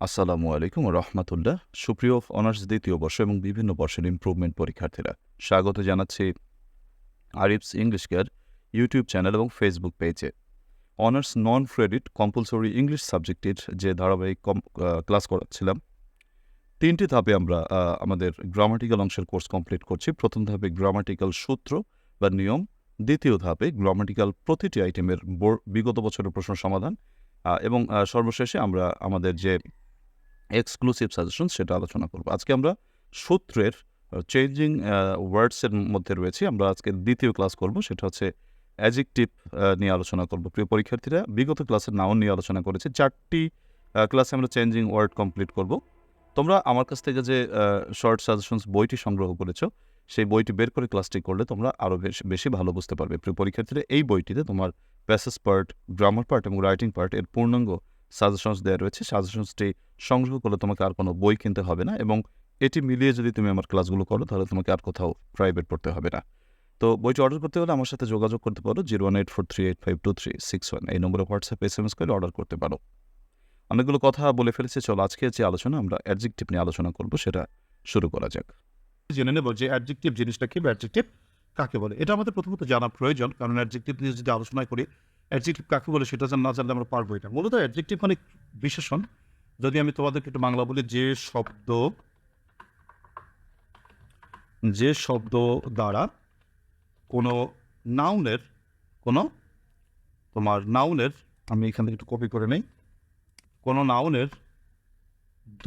আসসালামু আলাইকুম রহমতুল্লাহ। সুপ্রিয় অনার্স দ্বিতীয় বর্ষ এবং বিভিন্ন বর্ষের ইম্প্রুভমেন্ট পরীক্ষার্থীরা, স্বাগত জানাচ্ছি Arif's English care YouTube channel এবং ফেসবুক পেজে honours non credit compulsory English সাবজেক্টের যে ধারাবাহিক ক্লাস করাচ্ছিলাম, তিনটি ধাপে আমরা আমাদের গ্রামাটিক্যাল অংশের কোর্স কমপ্লিট করছি। প্রথম ধাপে গ্রামাটিক্যাল সূত্র বা নিয়ম, দ্বিতীয় ধাপে গ্রামাটিক্যাল প্রতিটি আইটেমের বিগত বছরের প্রশ্ন সমাধান এবং সর্বশেষে আমরা আমাদের যে এক্সক্লুসিভ সাজেশন সেটা আলোচনা করব। আজকে আমরা সূত্রের চেঞ্জিং ওয়ার্ডসের মধ্যে রয়েছি। আমরা আজকে দ্বিতীয় ক্লাস করব, সেটা হচ্ছে অ্যাজেকটিভ নিয়ে আলোচনা করব। প্রিয় পরীক্ষার্থীরা, বিগত ক্লাসের নাউন নিয়ে আলোচনা করেছি। চারটি ক্লাসে আমরা চেঞ্জিং ওয়ার্ড কমপ্লিট করব। তোমরা আমার কাছ থেকে যে শর্ট সাজেশনস বইটি সংগ্রহ করেছ, সেই বইটি বের করে ক্লাসটি করলে তোমরা আরও বেশি বেশি ভালো বুঝতে পারবে। প্রিয় পরীক্ষার্থীরা, এই বইটিতে তোমার প্যাসেজ পার্ট গ্রামার পার্ট এবং রাইটিং পার্ট এর পূর্ণাঙ্গ সাজেশনস দেওয়া রয়েছে সাজেশনসটি সংগ্রহ করলে তোমাকে আর কোনো বই কিনতে হবে না এবং এটি মিলিয়ে যদি তুমি আমার ক্লাসগুলো করো, তাহলে তোমাকে আর কোথাও প্রাইভেট পড়তে হবে না। তো বইটি অর্ডার করতে হলে আমার সাথে যোগাযোগ করতে পারো zero one eight four three eight five two three six one এই নম্বরে হোয়াটসঅ্যাপ এস এম এস করে অর্ডার করতে পারো। অনেকগুলো কথা বলে ফেলেছি, চলো আজকে যে আলোচনা, আমরা অ্যাডজেক্টিভ নিয়ে আলোচনা করব, সেটা শুরু করা যাক। জেনে নেব যে অ্যাডজেক্টিভ জিনিসটা কি অ্যাডজেক্টিভ কাকে বলে। এটা আমাদের প্রথমত জানা প্রয়োজন, কারণ অ্যাডজেক্টিভ নিয়ে যদি আলোচনা করি অ্যাডজেক্টিভ কাকে বলে সেটা যেন না জানলে আমরা পারব এটা মূলত অ্যাডজেক্টিভ মানে বিশেষণ। যদি আমি তোমাদেরকে একটু বাংলা বলি, যে শব্দ যে শব্দ দ্বারা কোনো নাউনের কোনো তোমার নাউনের আমি এখান থেকে একটু কপি করে নেই, কোনো নাউনের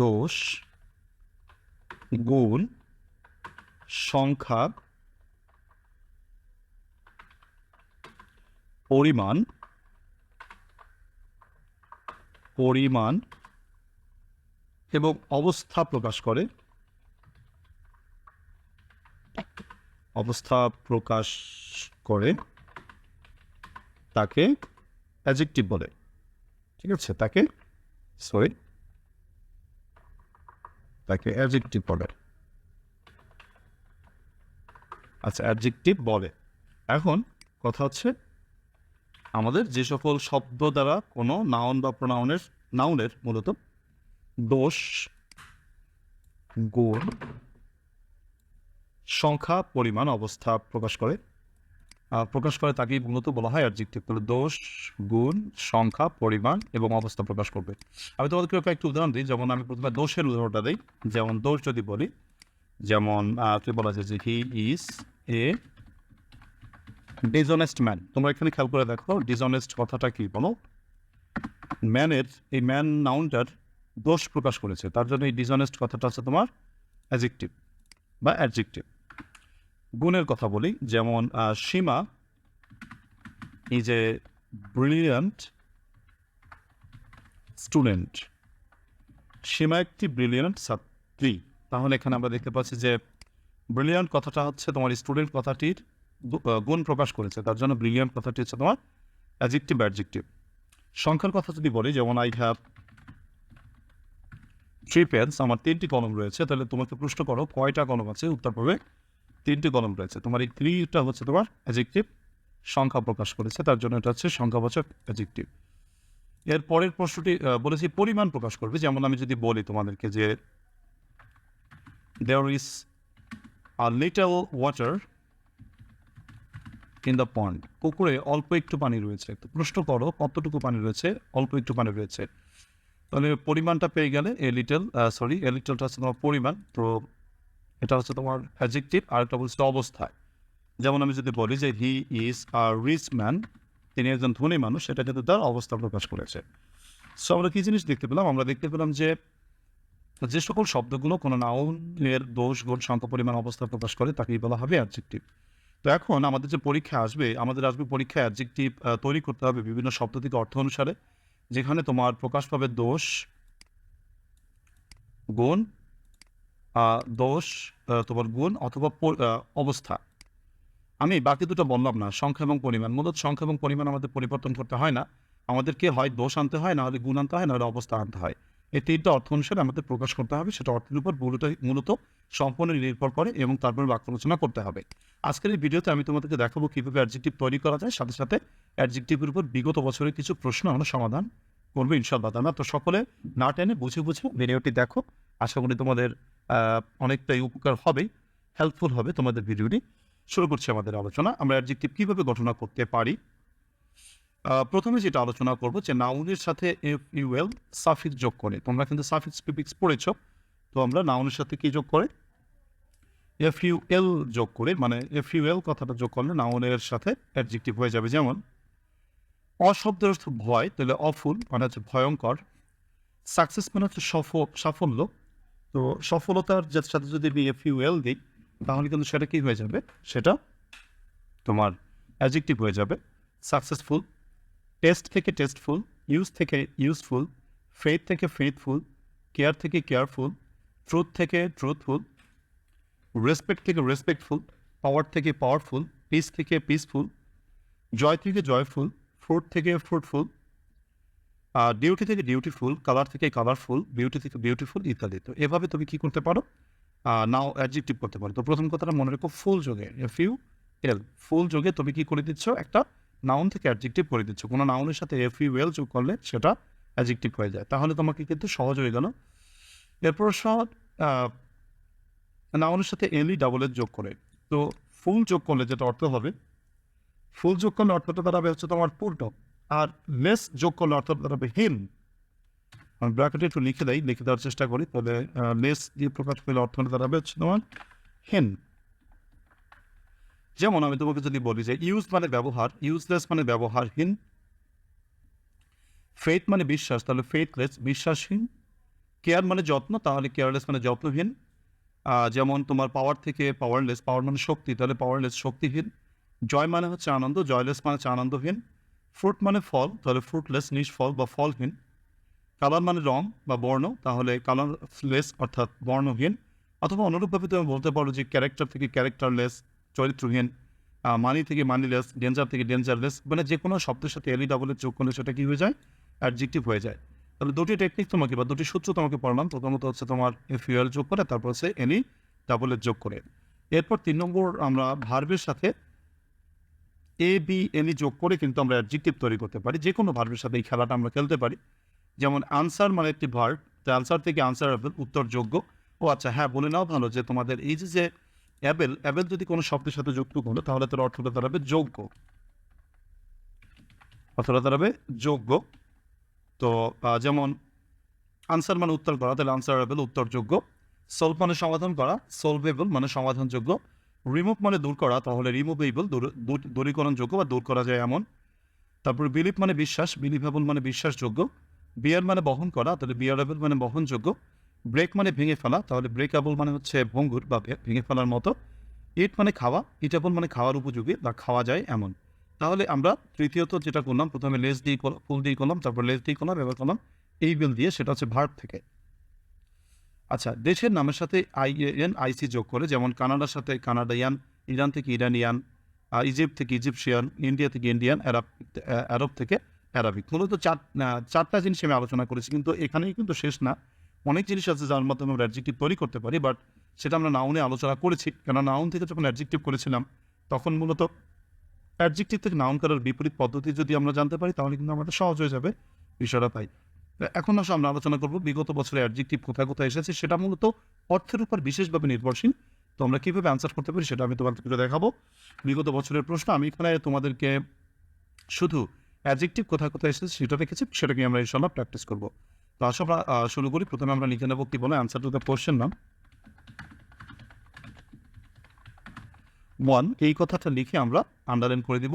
দোষ, গুণ, সংখ্যা, পরিমাণ পরিমাণ এবং অবস্থা প্রকাশ করে। অবস্থা প্রকাশ করে তাকে অ্যাজেক্টিভ বলে। ঠিক আছে? তাকে সরি তাকে অ্যাজেক্টিভ বলে। আচ্ছা অ্যাডজেক্টিভ বলে। এখন কথা হচ্ছে আমাদের যে সকল শব্দ দ্বারা কোনো নাউন বা প্রোনাউনের নাউনের মূলত দোষ, গুণ, সংখ্যা, পরিমাণ, অবস্থা প্রকাশ করে। প্রকাশ করে তাকেই মূলত বলা হয় অ্যাডজেক্টিভ তাহলে দোষ, গুণ, সংখ্যা, পরিমাণ এবং অবস্থা প্রকাশ করবে। আমি তোমাদেরকে কয়েকটি উদাহরণ দিই, যেমন আমি প্রথমে দোষের উদাহরণটা দিই। যেমন দোষ যদি বলি, যেমন তুই বলা যায় যে he is a dishonest man তোমরা এখানে খেয়াল করে দেখো ডিসঅনেস্ট কথাটা কি বলো? ম্যানের এই ম্যান নাউনটার দোষ প্রকাশ করেছে। তার জন্য এই ডিসঅনেস্ট কথাটা আছে তোমার অ্যাজেক্টিভ বা অ্যাডজেক্টিভ গুণের কথা বলি, যেমন Seema is a brilliant student Seema একটি ব্রিলিয়ান্ট ছাত্রী। তাহলে এখানে আমরা দেখতে পাচ্ছি যে ব্রিলিয়ান্ট কথাটা হচ্ছে তোমার স্টুডেন্ট কথাটির গুণ প্রকাশ করেছে। তার জন্য ব্রিলিয়ান্ট কথাটি হচ্ছে তোমার অ্যাজেক্টিভ অ্যাডজেক্টিভ সংখ্যার কথা যদি বলি, যেমন আই হ্যাভ থ্রি পেন্স আমার তিনটি কলম রয়েছে, তাহলে তোমাকে প্রশ্ন করো, কয়টা কলম আছে? উত্তর পূর্বে তিনটি কলম রয়েছে। তোমার এই থ্রিটা হচ্ছে তোমার অ্যাজেক্টিভ সংখ্যা প্রকাশ করেছে, তার জন্য এটা হচ্ছে সংখ্যাবাচক অ্যাজেক্টিভ এর পরের প্রশ্নটি বলেছি পরিমাণ প্রকাশ করবে। যেমন আমি যদি বলি তোমাদেরকে যে there is a little water in the pond পুকুরে অল্প একটু পানি রয়েছে। তো প্রশ্ন করো, কতটুকু পানি রয়েছে? অল্প একটু পানি রয়েছে। তাহলে পরিমাণটা পেয়ে গেলে এ লিটল সরি এ লিটলটা হচ্ছে তোমার পরিমাণ। তো এটা হচ্ছে তোমার অ্যাজেক্টিভ আর একটা বলছে অবস্থায়। যেমন আমি যদি বলি যে he is a rich man তিনি একজন ধনী মানুষ, সেটা কিন্তু তার অবস্থা প্রকাশ করেছে। সো আমরা কী জিনিস দেখতে পেলাম? আমরা দেখতে পেলাম যে যে সকল শব্দগুলো কোনো নাউনের দোষ, গুণ, সংখ্যা, পরিমাণ, অবস্থা প্রকাশ করে, তাকেই বলা হবে অ্যাডজেক্টিভ তো এখন আমাদের যে পরীক্ষা আসবে, আমাদের আসবে পরীক্ষায় অ্যাডজেক্টিভ তৈরি করতে হবে বিভিন্ন শব্দ থেকে অর্থ অনুসারে, যেখানে তোমার প্রকাশ পাবে দোষ, গুণ দোষ তোমার গুণ অথবা অবস্থা। আমি বাকি দুটো বললাম না, সংখ্যা এবং পরিমাণ। মূলত সংখ্যা এবং পরিমাণ আমাদের পরিবর্তন করতে হয় না। আমাদেরকে হয় দোষ আনতে হয়, না হলে গুণ আনতে হয়, না হলে অবস্থা আনতে হয়। এই তিনটা অর্থ অনুসারে আমাদের প্রকাশ করতে হবে। সেটা অর্থের উপর মূলত মূলত সম্পূর্ণ নির্ভর করে এবং তারপরে বাক্য রচনা করতে হবে। আজকের এই ভিডিওতে আমি তোমাদেরকে দেখাবো কীভাবে অ্যাডজেক্টিভ তৈরি করা যায়। সাথে সাথে অ্যাডজেক্টিভের উপর বিগত বছরের কিছু প্রশ্ন আমরা সমাধান করব ইনশাল্লাহ তালা তো সকলে না টেনে বুঝে বুঝে ভিডিওটি দেখো। আশা করি তোমাদের অনেকটাই উপকার হবে হেল্পফুল হবে তোমাদের ভিডিওটি। শুরু করছি আমাদের আলোচনা। আমরা অ্যাডজেক্টিভ কীভাবে গঠনা করতে পারি? প্রথমে যেটা আলোচনা করব যে নাউনের সাথে এফ ইউএল সাফিক্স যোগ করে। তোমরা কিন্তু সাফিক্স প্রিফিক্স পড়েছ, তো আমরা নাউনের সাথে কি যোগ করে? এফ ইউ এল যোগ করে মানে এফ ইউ এল কথাটা যোগ করলে নাউনের সাথে অ্যাডজেক্টিভ হয়ে যাবে। যেমন অশব্দের অর্থ ভয়, তাহলে অফুল মানে হচ্ছে ভয়ঙ্কর। সাকসেস মানে হচ্ছে সফল, সাফল্য। তো সফলতার সাথে যদি আমি এফ ইউ এল দিই, তাহলে কিন্তু সেটা কি হয়ে যাবে? সেটা তোমার অ্যাডজেক্টিভ হয়ে যাবে। সাকসেসফুল টেস্ট থেকে টেস্টফুল ইউজ থেকে ইউজফুল ফেথ থেকে ফেথফুল কেয়ার থেকে কেয়ারফুল ট্রুথ থেকে ট্রুথফুল রেসপেক্ট থেকে রেসপেক্টফুল পাওয়ার থেকে পাওয়ারফুল পিস থেকে পিসফুল জয় থেকে জয়ফুল ফ্রুট থেকে ফ্রুটফুল ডিউটি থেকে ডিউটিফুল কালার থেকে কালারফুল বিউটি থেকে বিউটিফুল ইত্যাদি। তো এভাবে তুমি কী করতে পারো? নাও অ্যাডজেক্টিভ করতে পারো। তো প্রথম কথাটা মনে রেখো ফুল যোগে এফ ইউ এল ফুল যোগে তুমি কী করে দিচ্ছ? একটা নাউন থেকে অ্যাডজেক্টিভ করে দিচ্ছ। কোনো নাউনের সাথে এফ ইউ এল যোগ করলে সেটা অ্যাডজেক্টিভ হয়ে যায়। তাহলে তোমাকে কিন্তু সহজ হয়ে গেল। এরপর সহজ নাউনের সাথে এলই ডাবল এর যোগ করে। তো ফুল যোগ করলে যেটা অর্থ হবে ফুল যোগ করলে অর্থটা দাঁড়াবে হচ্ছে তোমার পূর্ণ। আর লেস যোগ করলে অর্থটা দাঁড়াবে হীন আমি ব্র্যাকেটে একটু লিখে দেয় লিখে দেওয়ার চেষ্টা করি। তাহলে লেস দিয়ে প্রকাশ করলে অর্থটা দাঁড়াবে হচ্ছে তোমার হীন যেমন আমি তোমাকে যদি বলি যে ইউজ মানে ব্যবহার ইউজলেস মানে ব্যবহারহীন ফেথ মানে বিশ্বাস, তাহলে ফেথলেস বিশ্বাসহীন কেয়ার মানে যত্ন, তাহলে কেয়ারলেস মানে যত্নহীন যেমন তোমার পাওয়ার থেকে পাওয়ারলেস পাওয়ার মানে শক্তি, তাহলে পাওয়ারলেস শক্তিহীন জয় মানে হচ্ছে আনন্দ জয়লেস মানে হচ্ছে আনন্দহীন ফ্রুট মানে ফল, তাহলে ফ্রুটলেস নিষ্ফল বা ফলহীন কালার মানে রং বা বর্ণ, তাহলে কালারলেস অর্থাৎ বর্ণহীন, অথবা অনুরূপভাবে তুমি বলতে পারো যে ক্যারেক্টার থেকে ক্যারেক্টারলেস চরিত্রহীন মানি থেকে মানিলেস ডেঞ্জার থেকে ডেঞ্জারলেস মানে যে কোনো শব্দের সাথে এলি ডাবলের যোগ করলে সেটা কি হয়ে যায়? অ্যাডজেক্টিভ হয়ে যায়। তাহলে দুটি টেকনিক তোমাকে বা দুটি সূত্র তোমাকে পড়লাম। প্রথমত হচ্ছে তোমার এফিউএল যোগ করে, তারপর হচ্ছে এনি ডাবলের যোগ করে। এরপর তিন নম্বর আমরা ভার্বের সাথে এ বি এনি যোগ করে কিন্তু আমরা অ্যাডজেক্টিভ তৈরি করতে পারি। যে কোনো ভার্বের সাথে এই খেলাটা আমরা খেলতে পারি। যেমন আনসার মানে একটি ভার্ব তো আনসার থেকে আনসার উত্তরযোগ্য। ও আচ্ছা হ্যাঁ বলে নাও ভালো যে তোমাদের এই যে অ্যাবেল অ্যাবেল যদি কোনো শব্দের সাথে যুক্ত করো তাহলে তার অর্থটা দাঁড়াবে যোগ্য। অর্থটা দাঁড়াবে যোগ্য। তো যেমন আনসার মানে উত্তর করা, তাহলে আনসারেবল উত্তরযোগ্য সলভ মানে সমাধান করা সলভেবল মানে সমাধানযোগ্য। রিমুভ মানে দূর করা, তাহলে রিমুভেবল দূরীকরণযোগ্য বা দূর করা যায় এমন। তারপর বিলিভ মানে বিশ্বাস বিলিভেবল মানে বিশ্বাসযোগ্য। বিয়ার মানে বহন করা, তাহলে বিয়ারেবল মানে বহনযোগ্য। ব্রেক মানে ভেঙে ফেলা, তাহলে ব্রেকআবল মানে হচ্ছে ভঙ্গুর বা ভেঙে ফেলার মতো। ইট মানে খাওয়া ইটাবল মানে খাওয়ার উপযোগী বা খাওয়া যায় এমন। তাহলে আমরা তৃতীয়ত যেটা করলাম, প্রথমে লেস দিয়ে করলাম ফুল দিয়ে করলাম, তারপর লেস দিয়ে করলাম, এবার করলাম এই বিল দিয়ে, সেটা হচ্ছে ভার্ব থেকে। আচ্ছা দেশের নামের সাথে আই এন আইসি যোগ করে, যেমন কানাডার সাথে কানাডিয়ান, ইরান থেকে ইরানিয়ান ইজিপ্ট থেকে ইজিপশিয়ান ইন্ডিয়া থেকে ইন্ডিয়ান অ্যারাব আরব থেকে অ্যারাবিক মূলত চার চারটা জিনিস আমি আলোচনা করেছি, কিন্তু এখানেই কিন্তু শেষ না। অনেক জিনিস আছে যার মাধ্যমে আমরা অ্যাডজেক্টিভ তৈরি করতে পারি বাট সেটা আমরা নাউনে আলোচনা করেছি। কেন নাউন থেকে যখন অ্যাডজেক্টিভ করেছিলাম, তখন মূলত অ্যাডজেক্টিভ থেকে নাউন করার বিপরীত পদ্ধতি যদি আমরা জানতে পারি, তাহলে কিন্তু আমাদের সহজ হয়ে যাবে বিষয়টা তাই। এখন আসলে আমরা আলোচনা করব বিগত বছরে অ্যাডজেক্টিভ কোথায় কোথায় এসেছে, সেটা মূলত অর্থের উপর বিশেষভাবে নির্ভরশীল। তো আমরা কীভাবে আনসার করতে পারি সেটা আমি তোমাদেরকে দেখাবো। বিগত বছরের প্রশ্ন, আমি এখানে তোমাদেরকে শুধু অ্যাডজেক্টিভ কোথায় কোথায় এসেছে সেটা রেখেছি সেটাকে আমরা এই ইনশাল্লাহ প্র্যাকটিস করব। আসো আমরা শুরু করি। প্রথমে আমরা লিখে নেব কি বলে অ্যান্সার টু দ্য কোশ্চেন নাম। ওয়ান এই কথাটা লিখে আমরা আন্ডারলাইন করে দিব।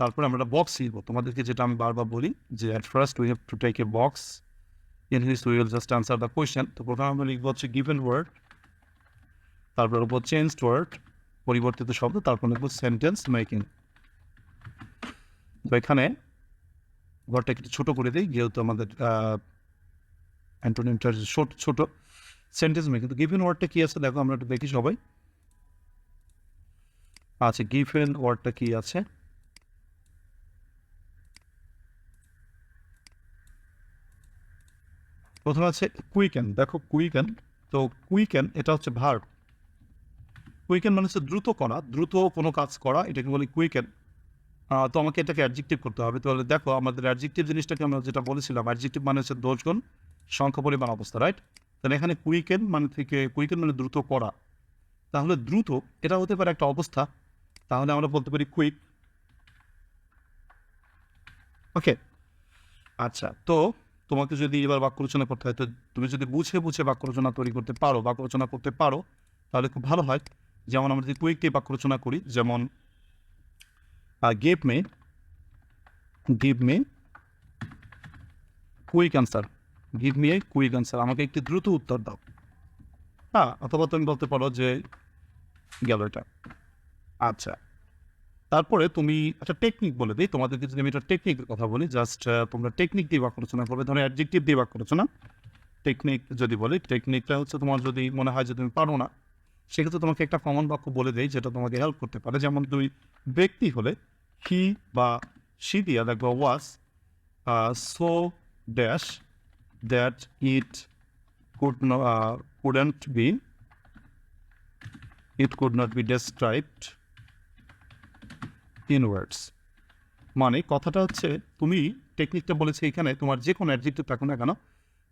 তারপরে আমরা বক্স লিখব। তোমাদেরকে যেটা আমি বারবার বলি যে at first we have to take a box in his we will just answer the question তো প্রথমে আমরা লিখব হচ্ছে গিভেন ওয়ার্ড তারপর লিখব চেঞ্জড ওয়ার্ড পরিবর্তিত শব্দ, তারপর লিখব সেন্টেন্স মেকিং তো এখানে ঘরটা একটু ছোটো করে দিই, যেহেতু আমাদের অ্যান্টোনিমটা ছোট ছোট সেন্টেন্স মেকিং তো গিভেন ওয়ার্ডটা কী আছে? দেখো, আমরা একটু দেখি সবাই। আচ্ছা গিভেন ওয়ার্ডটা কি আছে? প্রথমে আছে কুইকেন দেখো কুইকেন তো কুইকেন এটা হচ্ছে ভার্ব কুইকেন মানে হচ্ছে দ্রুত করা। দ্রুত কোনো কাজ করা, এটাকে বলি কুইকেন তো আমাকে এটাকে অ্যাডজেক্টিভ করতে হবে। তাহলে দেখো, আমাদের অ্যাডজেক্টিভ জিনিসটাকে আমরা যেটা বলেছিলাম অ্যাডজেক্টিভ মানে হচ্ছে দোষগুণ। সংখ্যা পরিমাণ অবস্থা রাইট তাহলে এখানে কুইকেন মানে থেকে, কুইকেন মানে দ্রুত করা। তাহলে দ্রুত, এটা হতে পারে একটা অবস্থা। তাহলে আমরা বলতে পারি কুইক। ওকে আচ্ছা তো তোমাকে যদি এবার বাক্য রচনা করতে হয়, তো তুমি যদি বুঝে বুঝে বাক্য রচনা তৈরি করতে পারো, বাক্য রচনা করতে পারো, তাহলে খুব ভালো হয়। যেমন আমরা যদি কুইক দিয়ে বাক্য রচনা করি, যেমন give me give me quick answer give me a quick answer আমাকে একটি দ্রুত উত্তর দাও। হ্যাঁ অথবা তুমি বলতে পারো যে গেল এটা। আচ্ছা। তারপরে তুমি একটা টেকনিক বলে দিই। তোমাদেরকে যদি আমি একটা টেকনিকের কথা বলি জাস্ট তোমরা টেকনিক দিয়ে বাক্য রচনা করবে, ধরো অ্যাডজেক্টিভ দিয়ে বাক্য রচনা টেকনিক যদি বলি টেকনিকটা হচ্ছে তোমার যদি মনে হয় যে তুমি পারো না, সেক্ষেত্রে তোমাকে একটা কমন বাক্য বলে দেয় যেটা তোমাকে হেল্প করতে পারে। যেমন তুমি ব্যক্তি হলে হি বা সি দিয়া দেখব was so dash that it could couldn't be it could not be described in words মানে কথাটা হচ্ছে, তুমি টেকনিকটা বলেছে এখানে তোমার যে কোনো অ্যাডজেক্টিভ থাকো না কেন,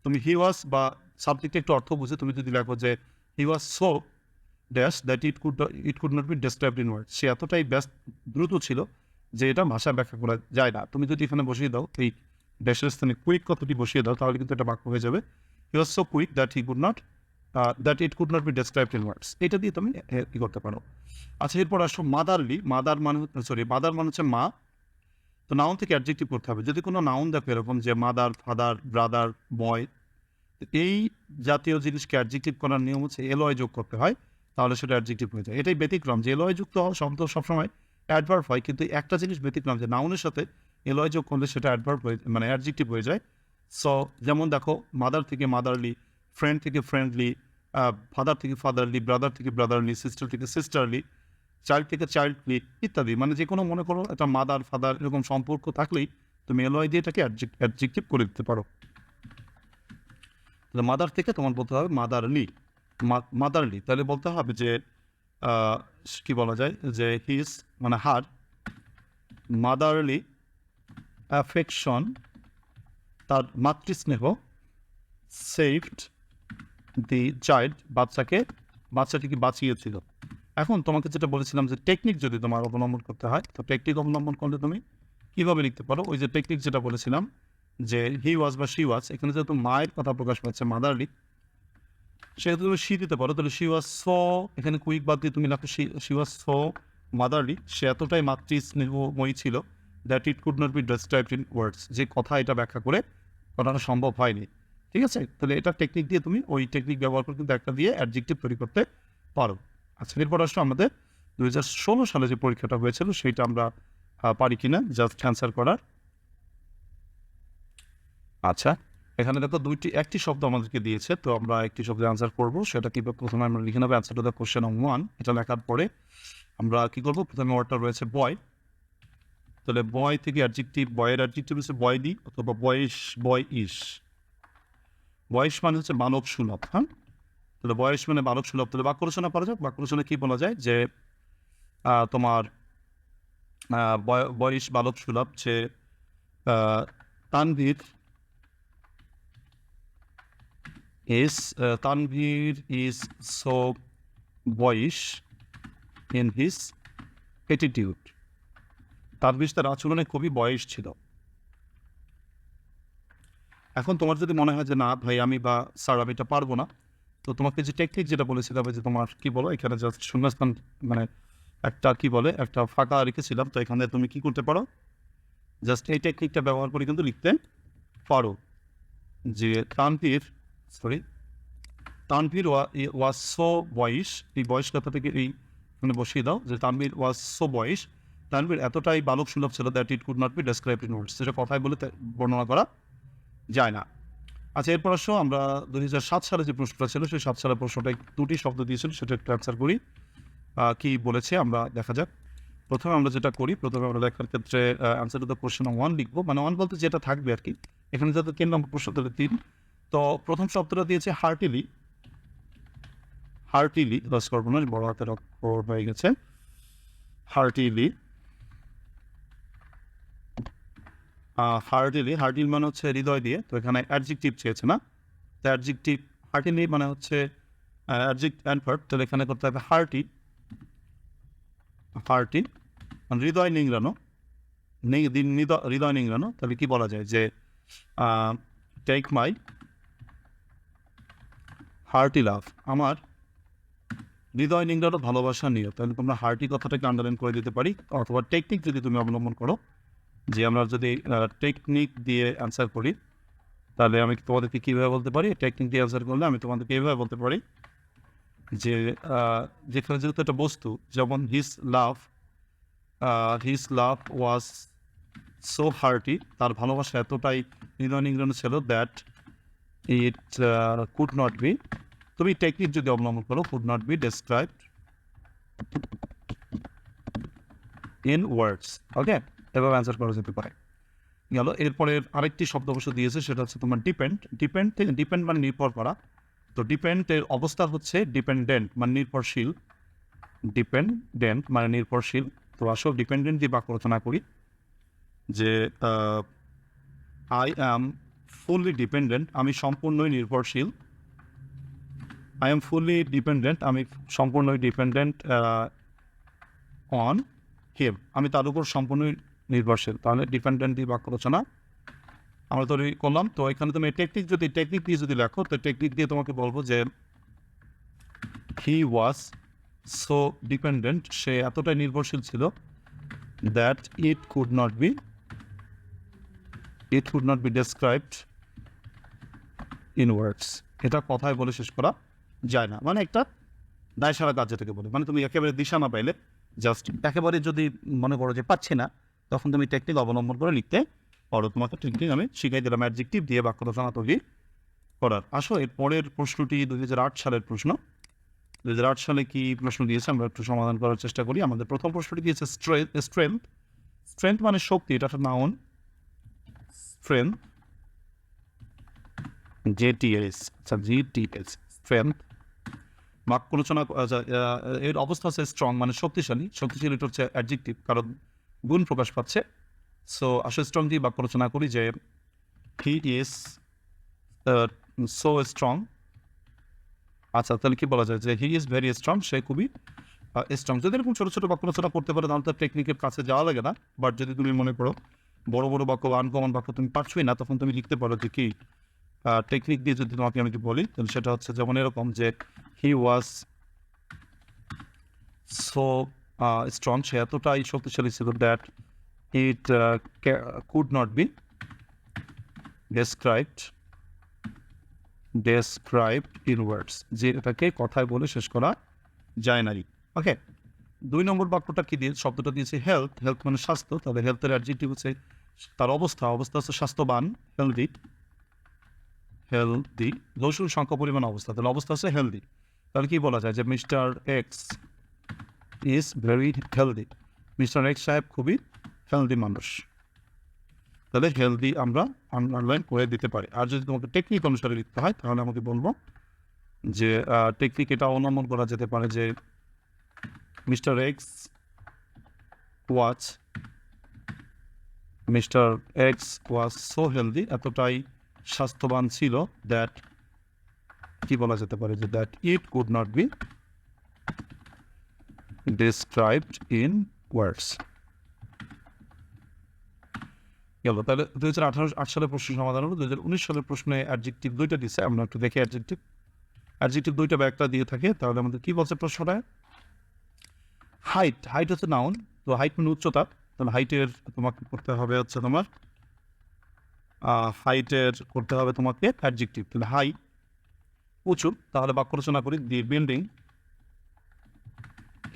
তুমি হি ওয়াজ বা সাবজেক্টে একটু অর্থ বুঝে তুমি যদি লেখো যে he was so dash that it could it could not be described in word সে এতটাই ব্যস্ত, দ্রুত ছিল যে এটা ভাষা ব্যাখ্যা করা যায় না। তুমি যদি এখানে বসিয়ে দাও, এই ড্যাশের স্থানে কুইক কথাটি বসিয়ে দাও, তাহলে কিন্তু এটা বাক্য হয়ে যাবে। He was so quick that he could not that it could not be described in words এটা দিয়ে তুমি ই করতে পারো। আচ্ছা এরপর আসো মাদারলি মাদার মানে সরি মাদার মানে হচ্ছে মা। তো নাউন থেকে অ্যাডজেক্টিভ করতে হবে। যদি কোনো নাউন দেখো এরকম যে মাদার ফাদার ব্রাদার বয় এই জাতীয় জিনিসকে অ্যাডজেক্টিভ করার নিয়ম হচ্ছে এলয় যোগ করতে হয়, তাহলে সেটা অ্যাডজেক্টিভ হয়ে যায়। এটাই ব্যতিক্রম যে এলয় যুক্ত হওয়া শব্দ সবসময় অ্যাডভার্ব হয়, কিন্তু একটা জিনিস ব্যতিক্রম যে নাউনের সাথে এলয় যোগ করলে সেটা অ্যাডভার্ব হয়ে মানে অ্যাডজেক্টিভ হয়ে যায়। সো যেমন দেখো মাদার থেকে মাদারলি ফ্রেন্ড থেকে ফ্রেন্ডলি ফাদার থেকে ফাদারলি ব্রাদার থেকে ব্রাদারলি সিস্টার থেকে সিস্টারলি চাইল্ড থেকে চাইল্ডলি ইত্যাদি। মানে যে কোনো মনে করো, একটা মাদার ফাদার এরকম সম্পর্ক থাকলেই তুমি এলয় দিয়ে এটাকে অ্যাডজেক্টিভ করে দিতে পারো। তাহলে মাদার থেকে তোমার বলতে হবে মাদারলি মাদারলি তাহলে বলতে হবে যে কি বলা যায়? যে হিজ মানে হার মাদারলি অ্যাফেকশন তার মাতৃস্নেহ সেভড দি চাইল্ড বাচ্চাকে, বাচ্চাটিকে বাঁচিয়েছিল। এখন তোমাকে যেটা বলেছিলাম যে টেকনিক যদি তোমার অবলম্বন করতে হয়, তো টেকনিক অবলম্বন করলে তুমি কীভাবে লিখতে পারো? ওই যে টেকনিক যেটা বলেছিলাম যে হি ওয়াজ বা শি ওয়াজ এখানে যেহেতু মায়ের কথা প্রকাশ পাচ্ছে মাদারলি সেহেতু তুমি শি দিতে পারো, তাহলে শি ওয়াজ সো এখানে কুইক বাদ দিয়ে তুমি লেখো শি ওয়াজ সো মাদারলি সে এতটাই মাতৃ স্নেহময়ী ছিল that it could not be described in words যে কথা এটা ব্যাখ্যা করে করানো সম্ভব হয়নি। ঠিক আছে? তাহলে এটা টেকনিক দিয়ে তুমি ওই টেকনিক ব্যবহার করে কিন্তু একটা দিয়ে অ্যাডজেক্টিভ তৈরি করতে পারো। আচ্ছা এরপর আসলে আমাদের দু হাজার ষোলো সালে যে পরীক্ষাটা হয়েছিল সেইটা আমরা পারি কিনা? জাস্ট অ্যান্সার করার। আচ্ছা এখানে দেখো দুইটি, একটি শব্দ আমাদেরকে দিয়েছে, তো আমরা একটি শব্দের অ্যান্সার করব। সেটা কি প্রথমে আমরা লিখে নেব। Answer to the question of one এটা লেখার পরে আমরা কী করব? প্রথমে ওয়ার্ডটা রয়েছে বয় তাহলে বয় থেকে অ্যাডজেক্টিভ বয়ের অ্যাডজেক্টিভ হচ্ছে বয় দি অথবা বয়স বয় ইস বয়স মানে হচ্ছে মানব সুলভ হ্যাঁ? তাহলে বয়স মানে বালক সুলভ। তাহলে বাক্য রচনা করা যাক। বাক্য রচনা কি বলা যায়? যে তোমার বয়- বয়স বালক সুলভ, যে Tanvir is Tanvir Tanvir so boyish boyish his his Tanvir তার আচরণে খুবই বয়স ছিল। এখন তোমার যদি মনে হয় যে না ভাই আমি বা স্যার আমি এটা পারব না, তো তোমাকে যে টেকনিক যেটা বলেছিলাম যে তোমার কি বলো, এখানে জাস্ট শূন্যস্থান মানে একটা কি বলে, একটা ফাঁকা রেখেছিলাম, তো এখানে তুমি কি করতে পারো? জাস্ট এই টেকনিকটা ব্যবহার করে কিন্তু লিখতে পারো। যে Tanvir sorry Tanvir was so boyish, এই বয়স কথা থেকে এই মানে বসিয়ে দাও যে তানভীর ওয়াজ সো বয়স তানভীর এতটাই বালক সুলভ ছিল that it could not be describe in words সেটা কথায় বলে বর্ণনা করা যায় না। আচ্ছা এরপর আসো আমরা দু হাজার সাত সালে যে প্রশ্নটা ছিল, সেই সাত সালের প্রশ্নটা দুটি শব্দ দিয়েছিল, সেটা একটু অ্যান্সার করি। কি বলেছে আমরা দেখা যাক। প্রথমে আমরা যেটা করি, প্রথমে আমরা লেখার ক্ষেত্রে answer to the question one লিখব। মানে ওয়ান বলতে যেটা থাকবে আর কি। এখানে যাতে তিন নম্বর প্রশ্ন, তাহলে তিন। তো প্রথম শব্দটা দিয়েছে হার্টিলি হার্টিলি করব না বড় হাতের অক্ষর হয়ে গেছে। হার্টিলি হার্ডিলি হার্ডিল মানে হচ্ছে হৃদয় দিয়ে, তো এখানে অ্যাডজেক্টিভ চেয়েছে না? তো অ্যাডজেক্টিভ হার্টিলি মানে হচ্ছে অ্যাডজেক্ট অ্যাডভার্ট তাহলে এখানে করতে হবে হার্টি হার্টি মানে হৃদয় নিংড়ানো হৃদয় নিংড়ানো, তাহলে কি বলা যায় যে টেক মাই হার্টি লাভ আমার হৃদয় নিংড়ানো ভালোবাসা নিয়ে তাহলে তোমরা হার্টি কথাটাকে আন্ডারলাইন করে দিতে পারি, অথবা টেকনিক যদি তুমি অবলম্বন করো যে আমরা যদি টেকনিক দিয়ে অ্যান্সার করি, তাহলে আমি তোমাদেরকে কীভাবে বলতে পারি? টেকনিক দিয়ে অ্যান্সার করলে আমি তোমাদেরকে এইভাবে বলতে পারি যে যেখানে যেহেতু একটা বস্তু, যেমন হিস লাভ হিস লাভ ওয়াজ সো হার্টি তার ভালোবাসা এতটাই হৃদয় নিংড়ানো ছিল that it could not be তুমি টেকনিক যদি অবলম্বন করো could not be described in words okay এভাবে অ্যান্সার করা যেতে পারে। গেল এরপরের আরেকটি শব্দ অবশ্য দিয়েছে, সেটা হচ্ছে তোমার ডিপেন্ড ডিপেন্ড থেকে ডিপেন্ড মানে নির্ভর করা। তো ডিপেন্ডের অবস্থা হচ্ছে ডিপেন্ডেন্ট মানে নির্ভরশীল। ডিপেন্ডেন্ট মানে নির্ভরশীল। তো আসল ডিপেন্ডেন্ট দিয়ে বাক্য রচনা করি। যে আই অ্যাম ফুললি ডিপেন্ডেন্ট আমি সম্পূর্ণই নির্ভরশীল। আই এম ফুললি ডিপেন্ডেন্ট আমি সম্পূর্ণই ডিপেন্ডেন্ট অন হিম আমি তার উপর সম্পূর্ণই নির্ভরশীল। তাহলে ডিপেন্ডেন্ট দিয়ে বাক্য রচনা আমরা তৈরি করলাম। তো এখানে তুমি টেকনিক যদি টেকনিক দিয়ে যদি লেখো, তো টেকনিক দিয়ে তোমাকে বলব যে হি ওয়াজ সো ডিপেন্ডেন্ট সে এতটাই নির্ভরশীল ছিল that it could not be it could not be described in words এটা কথায় বলে শেষ করা যায় না। মানে একটা দায় সারা কাজ যেটাকে বলে। মানে তুমি একেবারে দিশা না পাইলে জাস্ট একেবারে যদি মনে করো যে পাচ্ছি না তখন তুমি টেকনিক অবলম্বন করে লিখতে পারো। তোমাকে টেকনিক আমি শিখাই দিলাম। অ্যাডজেক্টিভ দিয়ে বাক্য রচনা তৈরি করার। আসো এর পরের প্রশ্নটি দুই হাজার আট সালের প্রশ্ন। দুই হাজার আট সালে কি প্রশ্ন দিয়েছে? আমরা একটু সমাধান করার চেষ্টা করি। আমাদের প্রথম প্রশ্নটি দিয়েছে স্ট্রেংথ স্ট্রেংথ মানে শক্তি। এটা একটা নাউন স্ট্রেংথ জেটিএস আচ্ছা জিটিএস স্ট্রেংথ বাক্য রচনা আচ্ছা, এর অবস্থা হচ্ছে স্ট্রং মানে শক্তিশালী। শক্তিশালী এটা হচ্ছে অ্যাডজেক্টিভ কারণ গুণ প্রকাশ পাচ্ছে। সো আসলে দিয়ে বাক্য রচনা করি যে হি ইজ সো স্ট্রং আচ্ছা তাহলে কি বলা যায় যে হি ইজ ভেরি স্ট্রং সে খুবই স্ট্রং যদি এরকম ছোটো ছোটো বাক্য রচনা করতে পারো, তাহলে তো টেকনিকের কাছে যাওয়া লাগে না। বাট যদি তুমি মনে করো, বড় বড় বাক্য বা আনকমন বাক্য তুমি পারছোই না, তখন তুমি লিখতে পারো যে, কি টেকনিক দিয়ে যদি তোমাকে আমি বলি, তাহলে সেটা হচ্ছে যেমন এরকম যে হি ওয়াজ সো স্ট্রং সে এতটাই শক্তিশালী ছিল that it could not be described described in words যে এটাকে কথায় বলে শেষ করা যায় না ওকে দুই নম্বর বাক্যটা কি দিয়ে, শব্দটা দিয়েছে হেলথ হেলথ মানে স্বাস্থ্য, তাহলে হেলথের অ্যাডজেক্টিভ হচ্ছে তার অবস্থা অবস্থা হচ্ছে স্বাস্থ্যবান হেলদি হেলদি লসুন সংখ্যা পরিমাণ অবস্থা, তাহলে অবস্থা হচ্ছে হেলদি তাহলে কি বলা যায় যে mister X is very healthy mister X সাহেব খুবই হেলদি মানুষ। তাহলে হেলদি আমরা আন্ডারলাইন করে দিতে পারি। আর যদি তোমাকে টেকনিক অনুসারে লিখতে হয়, তাহলে আমাকে বলব যে টেকনিক এটা অবলম্বন করা যেতে পারে যে mister X watch mister X was so healthy এতটাই স্বাস্থ্যবান ছিল দ্যাট কি বলা যেতে পারে যে that it could not be described in words গেল তাহলে দু হাজার আঠারো, আট সালের প্রশ্ন সমাধান হলো। দু হাজার উনিশ সালের প্রশ্নে অ্যাডজেক্টিভ দুইটা দিচ্ছে আমরা একটু দেখি অ্যাডজেক্টিভ অ্যাডজেক্টিভ দুইটা বা একটা দিয়ে থাকে, তাহলে আমাদের কি বলছে প্রশ্নটা? হাইট হাইট হচ্ছে নাউন তো হাইট মানে উচ্চতা। তাহলে হাইটের তোমাকে করতে হবে হচ্ছে তোমার হাইটের করতে হবে তোমাকে অ্যাডজেক্টিভ তাহলে হাই উঁচু, তাহলে বাক্য রচনা করি the building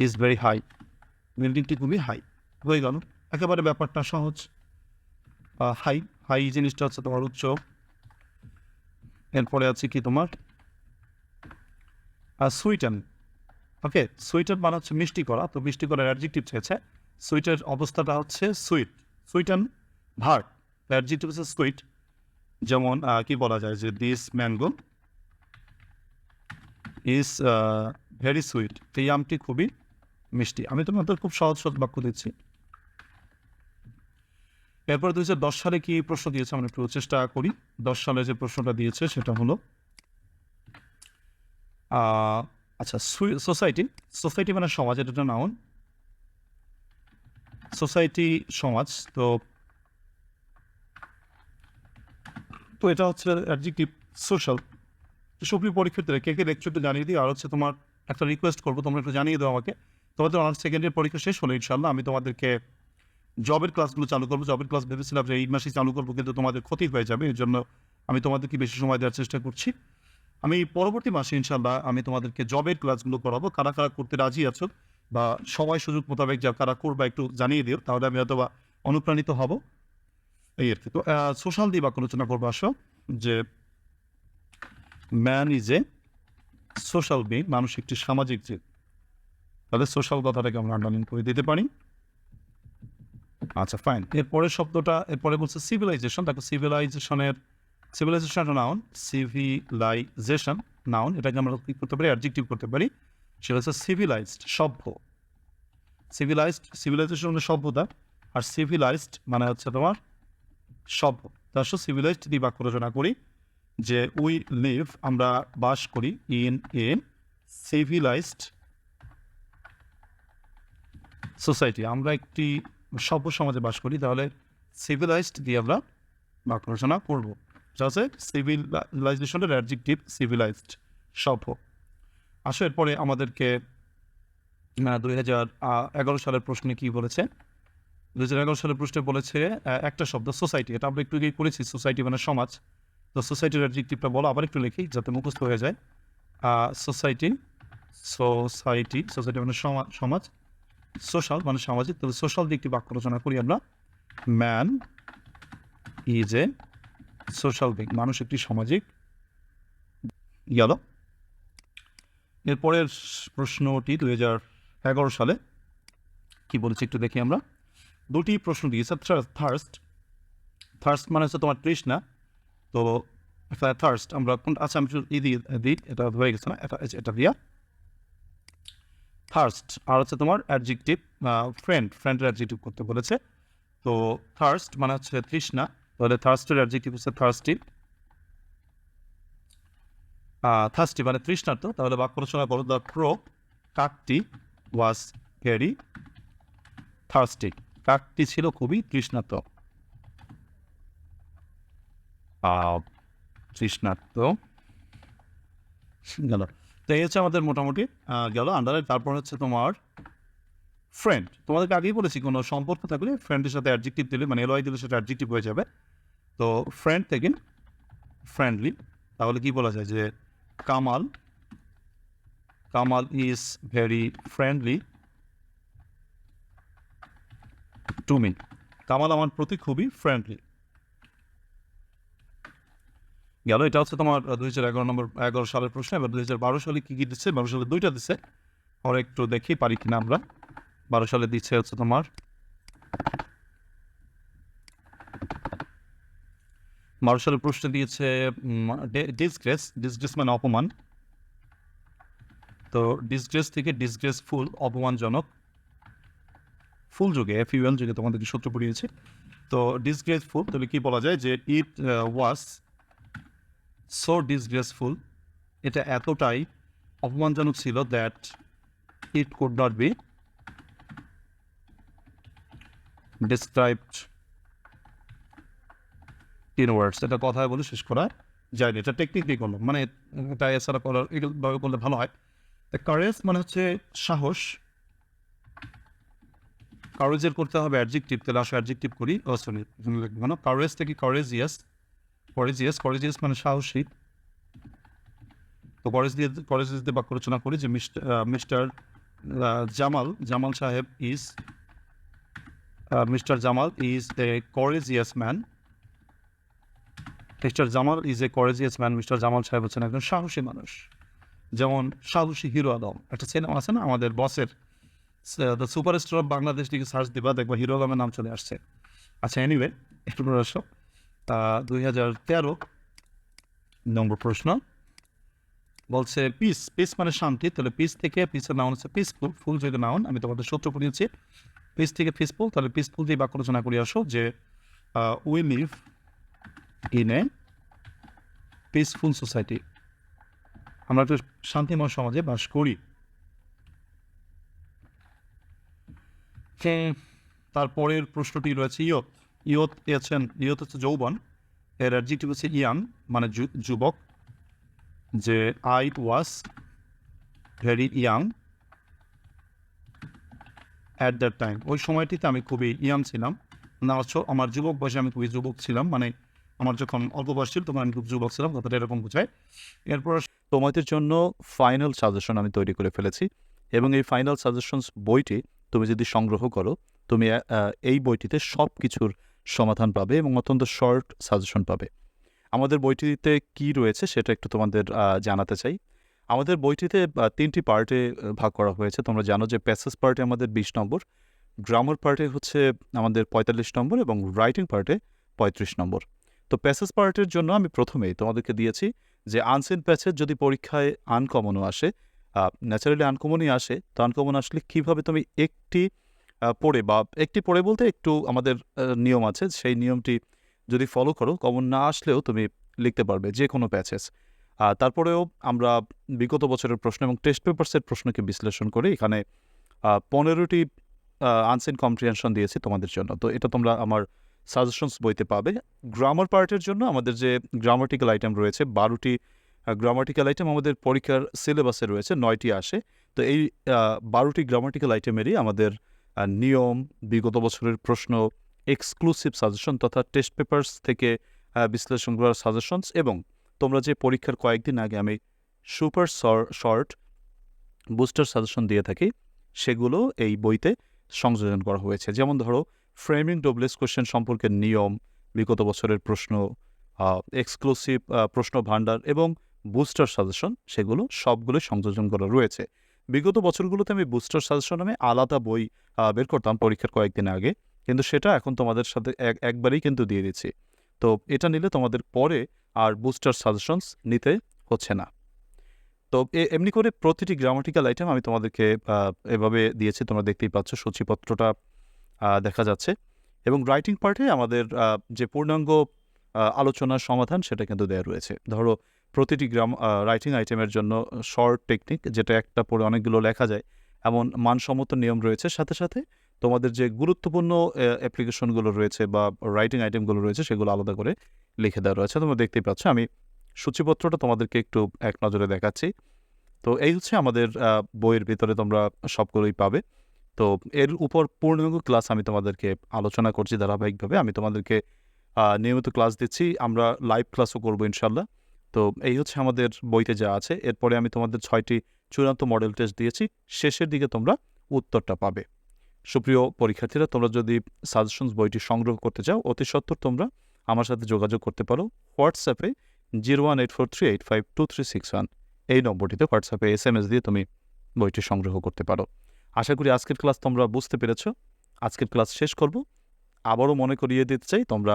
is very high বিল্ডিংটি খুবই হাই হয়ে গেল। একেবারে ব্যাপারটা সহজ। হাই হাই জিনিসটা হচ্ছে তোমার উচ্চ। এরপরে আছে কি তোমার? সুইটেন ওকে সুইটার মানে হচ্ছে মিষ্টি করা। তো মিষ্টি করার অ্যাডজেক্টিভ চেয়েছে সুইটের অবস্থাটা হচ্ছে সুইট সুইটেন ভার্ট অ্যাডজেক্টিভ হচ্ছে সুইট যেমন কি বলা যায় যে this mango is very sweet এই আমটি খুবই মিষ্টি। আমি তোমাদের খুব সহজ সহজ বাক্য দিচ্ছি। এরপর দুই হাজার দশ সালে কি প্রশ্ন দিয়েছে? আমরা একটু চেষ্টা করি। দশ সালে যে প্রশ্নটা দিয়েছে, সেটা হলো আচ্ছা সোসাইটি সোসাইটি মানে সমাজ, এটা একটা নাউন সোসাইটি, সমাজ, তো তো এটা হচ্ছে অ্যাডজেক্টিভ সোশ্যাল সুপ্রিম পরীক্ষার্থীরা, কে কে লেকচারটা জানিয়ে দিই আর হচ্ছে তোমার একটা রিকোয়েস্ট করব, তোমরা একটু জানিয়ে দাও আমাকে। তোমাদের অনার্স সেকেন্ড ইয়ার পরীক্ষা শেষ হলো ইনশাল্লাহ আমি তোমাদেরকে জবের ক্লাসগুলো চালু করব। জবের ক্লাস ভেবেছিলাম যে এই মাসেই চালু করব, কিন্তু তোমাদের ক্ষতি হয়ে যাবে। এর জন্য আমি তোমাদেরকে বেশি সময় দেওয়ার চেষ্টা করছি। আমি পরবর্তী মাসে ইনশাল্লাহ আমি তোমাদেরকে জবের ক্লাসগুলো করাবো। কারা কারা করতে রাজি আছো বা সময় সুযোগ মোতাবেক যা কারা করবা একটু জানিয়ে দিও, তাহলে আমি হয়তো বা অনুপ্রাণিত হব। এই আর কি। তো সোশ্যাল দিয়ে বাক্য আলোচনা করব, আসো। যে man is a social being মানুষ একটি সামাজিক জীব। তাহলে সোশ্যাল কথাটাকে আমরা আন্ডারলাইন করে দিতে পারি। আচ্ছা ফাইন এরপরের শব্দটা, এরপরে বলছে সিভিলাইজেশন দেখো সিভিলাইজেশনের সিভিলাইজেশন নাউন সিভিলাইজেশন নাউন এটাকে আমরা কি করতে পারি? অ্যাডজেক্টিভ করতে পারি। সেটা হচ্ছে সিভিলাইজড সভ্য। সিভিলাইজড সিভিলাইজেশন মানে সভ্যতা, আর সিভিলাইজড মানে হচ্ছে তোমার সভ্য। তার সাথে সিভিলাইজড দিয়ে বাক্য রচনা করি, যে উই লিভ আমরা বাস করি ইন এ সিভিলাইজড সোসাইটি, আমরা একটি সভ্য সমাজে বাস করি, তাহলে সিভিলাইজড দিয়ে আমরা বাক্য রচনা করব। যা হচ্ছে সিভিলাইজেশনের অ্যাডজেক্টিভ সিভিলাইজড সভ্য। আসো, এরপরে আমাদেরকে দুই হাজার এগারো সালের প্রশ্নে কি বলেছে? দুই হাজার এগারো সালের প্রশ্নে বলেছে একটা শব্দ সোসাইটি এটা আমরা একটু আগেই পড়েছি সোসাইটি মানে সমাজ। তো সোসাইটির অ্যাডজেক্টিভটা বলো, আবার একটু লিখি, যাতে মুখস্থ হয়ে যায়। সোসাইটি সোসাইটি সোসাইটি মানে সমা- সমাজ। সোশ্যাল মানে সামাজিক, তাহলে সোশ্যাল দিকটি বাক্য রচনা করি আমরা। Man is a social being মানুষ একটি সামাজিক। গেল এরপরের প্রশ্নটি দুই হাজার এগারো সালে কি বলেছে একটু দেখি আমরা। দুটি প্রশ্ন দিয়েছে। থার্স্ট থার্স্ট মানে হচ্ছে তোমার তৃষ্ণা। তো থার্স্ট আমরা কোন আচ্ছা আমি একটু ই দিয়ে দিই, এটা হয়ে গেছে না? এটা এটা দিয়া। থার্স্ট আর হচ্ছে তোমার অ্যাডজেক্টিভ ফ্রেন্ড ফ্রেন্ডের অ্যাডজেক্টিভ করতে বলেছে। তো থার্স্ট মানে হচ্ছে তৃষ্ণা। তাহলে থার্স্টের অ্যাডজেক্টিভ হচ্ছে থার্স্টি থার্স্টি মানে তৃষ্ণার্থ তাহলে বাক্য রচনা করো দ্য ক্রো কাকটি ওয়াজ ভেরি থার্স্টি কাকটি ছিল খুবই তৃষ্ণার্ত। তৃষ্ণার্ত। গেল। তো হচ্ছে আমাদের মোটামুটি গেল আন্ডারে তারপর হচ্ছে তোমার ফ্রেন্ড তোমাদেরকে আগেই বলেছি, কোনো সম্পর্ক থাকলে ফ্রেন্ডের সাথে অ্যাডজেক্টিভ দিলে মানে এলওয়াই দিলে সেটা অ্যাডজেক্টিভ হয়ে যাবে। তো ফ্রেন্ড থেকে ফ্রেন্ডলি তাহলে কি বলা যায় যে Kamal Kamal is very friendly to me Kamal আমার প্রতি খুবই ফ্রেন্ডলি গেল, এটা হচ্ছে তোমার দুই হাজার এগারো নম্বর, এগারো সালের প্রশ্ন, এবার দুই হাজার বারো সালে কী কী দিচ্ছে? বারো সালে দুইটা দিচ্ছে। আর একটু দেখি পারি কিনা আমরা। বারো সালে দিচ্ছে হচ্ছে তোমার বারো সালের প্রশ্ন দিয়েছে ডিসগ্রেস ডিসগ্রেস মানে অপমান। তো ডিসগ্রেস থেকে ডিসগ্রেসফুল অপমানজনক। ফুল যুগে এফ ইউএল যুগে তোমাদেরকে সূত্র পড়িয়েছে। তো ডিসগ্রেসফুল তাহলে কি বলা যায় যে ইট ওয়াজ সো ডিসগ্রেসফুল এটা এতটাই অপমানজনক ছিল that it could not be described in words এটা কথায় বলে শেষ করা যায় না এটা টেকনিকলি করলাম। মানে এটা এছাড়া করার এগুলোভাবে করলে ভালো হয়। কারেজ মানে হচ্ছে সাহস। কারেজের করতে হবে অ্যাডজেক্টিভ তাহলে আসো অ্যাডজেক্টিভ করি। সরি কারেজ থেকে করেজিয়াস করেজিয়াস করেজিয়াস মানে সাহসী। তো দিয়ে দিয়ে বাক্য রচনা করি যে মিস্টার জামাল জামাল সাহেব is mister Jamal is a courageous man mister Jamal is a courageous man mister Jamal সাহেব হচ্ছেন একজন সাহসী মানুষ। যেমন সাহসী হিরো আলম একটা সিনেমা আছে না? আমাদের বসের the super star of Bangladesh দিকে সার্চ দিবা, দেখবা হিরো আলমের নাম চলে আসছে। আচ্ছা এনিওয়ে একটু আসো দুই হাজার তেরো নম্বর প্রশ্ন বলছে পিস পিস মানে শান্তি। তাহলে পিস থেকে পিসের নাউন হচ্ছে পিসফুল ফুল যদি নাউন আমি তোমাদের সূত্র পড়িয়েছি পিস থেকে পিসফুল তাহলে পিসফুল দিয়ে বাক্য রচনা করে আসো যে we live in a peaceful society আমরা একটা শান্তিময় সমাজে বাস করি। হুম, তারপরের প্রশ্নটি রয়েছে ইয়ত ইয়ত এছেন ইয়ত হচ্ছে যৌবন। এর অ্যাডজেক্টিভ হচ্ছে ইয়াং মানে যুবক, যে I was very young at that time ওই সময়টিতে আমি খুবই ইয়াং ছিলাম। না হচ্ছে আমার যুবক বয়সে আমি খুবই যুবক ছিলাম মানে আমার যখন অল্প বয়স ছিল তখন আমি খুব যুবক ছিলাম, কথাটা এরকম বোঝায়। এরপর তোমাদের জন্য ফাইনাল সাজেশন আমি তৈরি করে ফেলেছি এবং এই ফাইনাল সাজেশনস বইটি তুমি যদি সংগ্রহ করো, তুমি এই বইটিতে সব কিছুর সমাধান পাবে এবং অত্যন্ত শর্ট সাজেশন পাবে। আমাদের বইটিতে কি রয়েছে সেটা একটু তোমাদের জানাতে চাই। আমাদের বইটিতে তিনটি পার্টে ভাগ করা হয়েছে। তোমরা জানো যে প্যাসেজ পার্টে আমাদের বিশ নম্বর গ্রামার পার্টে হচ্ছে আমাদের পঁয়তাল্লিশ নম্বর এবং রাইটিং পার্টে পঁয়ত্রিশ নম্বর। তো প্যাসেজ পার্টের জন্য আমি প্রথমেই তোমাদেরকে দিয়েছি যে আনসেন প্যাচের যদি পরীক্ষায় আনকমনও আসে ন্যাচারালি আনকমনই আসে, তো আনকমন আসলে কীভাবে তুমি একটি পড়ে বা একটি পড়ে বলতে একটু আমাদের নিয়ম আছে। সেই নিয়মটি যদি ফলো করো কমন না আসলেও তুমি লিখতে পারবে যে কোনো প্যাচেস তারপরেও আমরা বিগত বছরের প্রশ্ন এবং টেস্ট পেপার্সের প্রশ্নকে বিশ্লেষণ করে এখানে পনেরোটি আনসেন কম্প্রিহেনশন দিয়েছি তোমাদের জন্য। তো এটা তোমরা আমার সাজেশনস বইতে পাবে। গ্রামার পার্টের জন্য আমাদের যে গ্রামাটিক্যাল আইটেম রয়েছে, বারোটি গ্রামাটিক্যাল আইটেম আমাদের পরীক্ষার সিলেবাসে রয়েছে, নয়টি আসে। তো এই বারোটি গ্রামাটিক্যাল আইটেমেরই আমাদের নিয়ম, বিগত বছরের প্রশ্ন এক্সক্লুসিভ সাজেশন তথা টেস্ট পেপার্স থেকে বিশ্লেষণ করার সাজেশনস এবং তোমরা যে পরীক্ষার কয়েকদিন আগে আমি সুপার শর্ট বুস্টার সাজেশন দিয়ে থাকি, সেগুলো এই বইতে সংযোজন করা হয়েছে। যেমন ধরো ফ্রেমিং ডবলেস কোশ্চেন সম্পর্কে নিয়ম, বিগত বছরের প্রশ্ন এক্সক্লুসিভ প্রশ্ন ভাণ্ডার এবং বুস্টার সাজেশন সেগুলো সবগুলো সংযোজন করা রয়েছে। বিগত বছরগুলোতে আমি বুস্টার সাজেশন নামে আলাদা বই বের করতাম পরীক্ষার কয়েকদিন আগে। কিন্তু সেটা এখন তোমাদের সাথে এক, একবারেই কিন্তু দিয়ে দিচ্ছি। তো এটা নিলে তোমাদের পরে আর বুস্টার সাজেশনস নিতে হচ্ছে না। তো এমনি করে প্রতিটি গ্রামাটিক্যাল আইটেম আমি তোমাদেরকে এভাবে দিয়েছি। তোমরা দেখতেই পাচ্ছ সূচিপত্রটা দেখা যাচ্ছে। এবং রাইটিং পার্টে আমাদের যে পূর্ণাঙ্গ আলোচনার সমাধান সেটা কিন্তু দেওয়া রয়েছে। ধরো প্রতিটি গ্রাম রাইটিং আইটেমের জন্য শর্ট টেকনিক যেটা একটা পড়ে অনেকগুলো লেখা যায়। এমন মানসম্মত নিয়ম রয়েছে। সাথে সাথে তোমাদের যে গুরুত্বপূর্ণ অ্যাপ্লিকেশনগুলো রয়েছে বা রাইটিং আইটেমগুলো রয়েছে, সেগুলো আলাদা করে লিখে দেওয়া রয়েছে। তোমরা দেখতেই পাচ্ছ, আমি সূচিপত্রটা তোমাদেরকে একটু এক নজরে দেখাচ্ছি। তো এই হচ্ছে আমাদের বইয়ের ভিতরে তোমরা সবগুলোই পাবে। তো এর উপর পূর্ণাঙ্গ ক্লাস আমি তোমাদেরকে আলোচনা করছি ধারাবাহিকভাবে। আমি তোমাদেরকে নিয়মিত ক্লাস দিচ্ছি। আমরা লাইভ ক্লাসও করব ইনশাল্লাহ তো এই হচ্ছে আমাদের বইতে যা আছে। এরপরে আমি তোমাদের ছয়টি চূড়ান্ত মডেল টেস্ট দিয়েছি। শেষের দিকে তোমরা উত্তরটা পাবে। সুপ্রিয় পরীক্ষার্থীরা, তোমরা যদি সাজেশনস বইটি সংগ্রহ করতে চাও, অতি সত্বর তোমরা আমার সাথে যোগাযোগ করতে পারো হোয়াটসঅ্যাপে zero one eight four three eight five two three six one এই নম্বরটিতে হোয়াটসঅ্যাপে এস এম এস দিয়ে তুমি বইটি সংগ্রহ করতে পারো। আশা করি আজকের ক্লাস তোমরা বুঝতে পেরেছ। আজকের ক্লাস শেষ করব। আবারও মনে করিয়ে দিতে চাই, তোমরা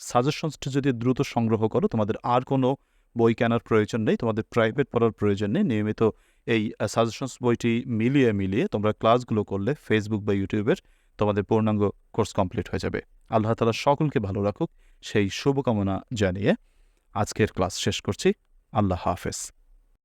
সাজেশনসটি যদি দ্রুত সংগ্রহ করো, তোমাদের আর কোনো বই কেনার প্রয়োজন নেই, তোমাদের প্রাইভেট পড়ার প্রয়োজন নেই, নিয়মিত এই সাজেশনস বইটি মিলিয়ে মিলিয়ে তোমরা ক্লাসগুলো করলে ফেসবুক বা ইউটিউবের তোমাদের পূর্ণাঙ্গ কোর্স কমপ্লিট হয়ে যাবে। আল্লাহ তালা সকলকে ভালো রাখুক, সেই শুভকামনা জানিয়ে আজকের ক্লাস শেষ করছি। আল্লাহ হাফেজ।